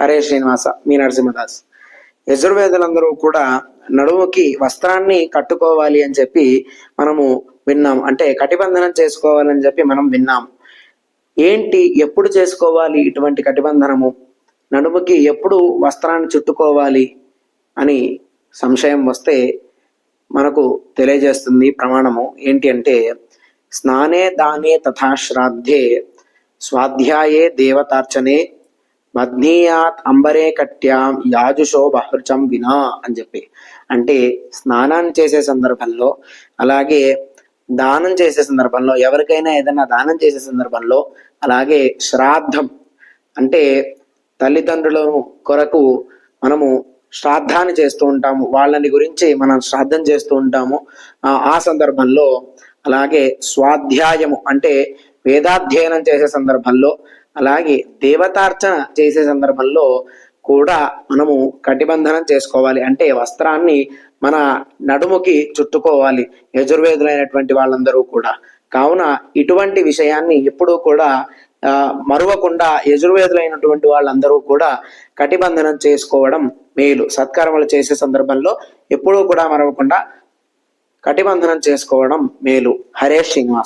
హరే శ్రీనివాస మీ నరసింహదాస్. యజుర్వేదులందరూ కూడా నడుముకి వస్త్రాన్ని కట్టుకోవాలి అని చెప్పి మనము విన్నాం. అంటే కటిబంధనం చేసుకోవాలని చెప్పి మనం విన్నాం. ఏంటి ఎప్పుడు చేసుకోవాలి ఇటువంటి కటిబంధనము? నడుముకి ఎప్పుడు వస్త్రాన్ని చుట్టుకోవాలి అని సంశయం వస్తే మనకు తెలియజేస్తుంది ప్రమాణము. ఏంటి అంటే స్నానే దానే తథా శ్రాద్ధే స్వాధ్యాయే దేవతార్చనే మగ్నీయాత్ అంబరే కట్యాం యాజుషో బహృచం వినా అని చెప్పి. అంటే స్నానాన్ని చేసే సందర్భంలో అలాగే దానం చేసే సందర్భంలో ఎవరికైనా ఏదైనా దానం చేసే సందర్భంలో అలాగే శ్రాద్ధం అంటే తల్లిదండ్రులను కొరకు మనము శ్రాద్ధాన్ని చేస్తూ ఉంటాము. వాళ్ళని గురించి మనం శ్రాద్ధం చేస్తూ ఉంటాము. ఆ సందర్భంలో అలాగే స్వాధ్యాయము అంటే వేదాధ్యయనం చేసే సందర్భంలో అలాగే దేవతార్చన చేసే సందర్భంలో కూడా మనము కటిబంధనం చేసుకోవాలి. అంటే వస్త్రాన్ని మన నడుముకి చుట్టుకోవాలి యజుర్వేదులైనటువంటి వాళ్ళందరూ కూడా. కావున ఇటువంటి విషయాన్ని ఎప్పుడూ కూడా ఆ, మరువకుండా యజుర్వేదులైనటువంటి వాళ్ళందరూ కూడా కటిబంధనం చేసుకోవడం మేలు. సత్కర్మలు చేసే సందర్భంలో ఎప్పుడూ కూడా మరవకుండా కటిబంధనం చేసుకోవడం మేలు. హరేష్ శ్రీనివాస్.